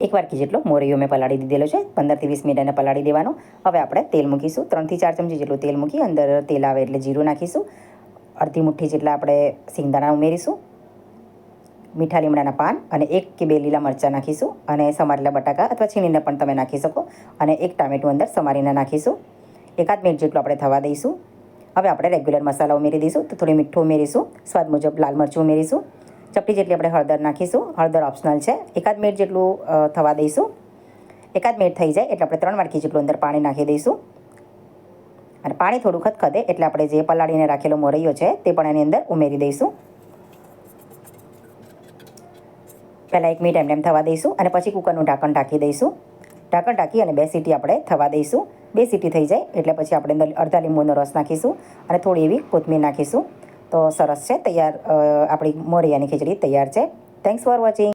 એક વાટકી જેટલો મોરૈયો મેં પલાળી દીધેલો છે, પંદરથી વીસ મિનિટ એને પલાળી દેવાનો. હવે આપણે તેલ મૂકીશું. ત્રણથી ચાર ચમચી જેટલું તેલ મૂકી અંદર તેલ આવે એટલે જીરું નાખીશું. અડધી મુઠ્ઠી જેટલા આપણે સિંગદાણા ઉમેરીશું. મીઠા લીમડાના પાન અને એક કે બે લીલા મરચાં નાખીશું અને સમારેલા બટાકા અથવા છીણીને પણ તમે નાખી શકો અને એક ટામેટું અંદર સમારીને નાખીશું. એકાદ મિનિટ જેટલું આપણે થવા દઈશું. હવે આપણે રેગ્યુલર મસાલા ઉમેરી દઈશું. તો થોડી મીઠું ઉમેરીશું. સ્વાદ મુજબ લાલ મરચું ઉમેરીશું. ચપટી જેટલી આપણે હળદર નાખીશું. હળદર ઓપ્શનલ છે. એકાદ મિનિટ જેટલું થવા દઈશું. એકાદ મિનિટ થઈ જાય એટલે આપણે ત્રણ વાટકી જેટલું અંદર પાણી નાખી દઈશું. અને પાણી થોડું ખદખદે એટલે આપણે જે પલાળીને રાખેલો મોરૈયો છે તે પણ એની અંદર ઉમેરી દઈશું. પહેલાં એક મિનિટ એમ એમ થવા દઈશું અને પછી કુકરનું ઢાંકણ ઢાંકી દઈશું. ઢાંકણ ઢાંકી અને બે સીટી આપણે થવા દઈશું. બે સીટી થઈ જાય એટલે પછી આપણે અંદર અડધા લીંબુનો રસ નાખીશું અને થોડી એવી કોથમીર નાખીશું. તો સરસ છે. તૈયાર આપણી મોરિયાની ખીચડી તૈયાર છે. Thanks for watching